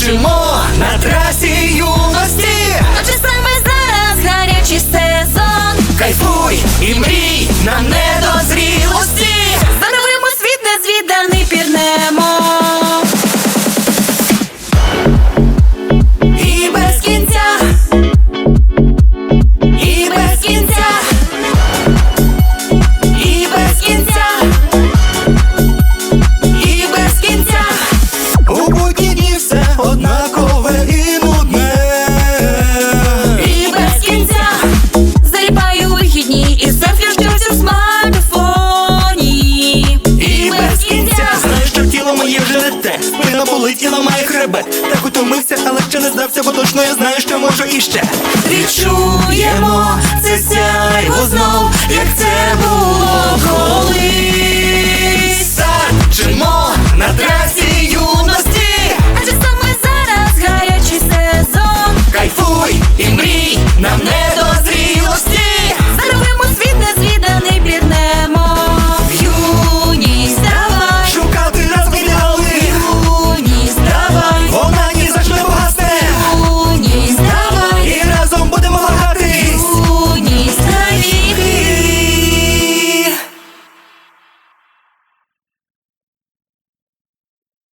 мчимо на трасі юності. Адже саме зараз гарячий сезон. Кайфуй і мрій на недозрілості. Задивимо світ незвіданий пірнемо. І ламає хребет. Так утомився, але ще не здався, бо точно я знаю, що можу іще. Відчуємо це сяйво знов, як це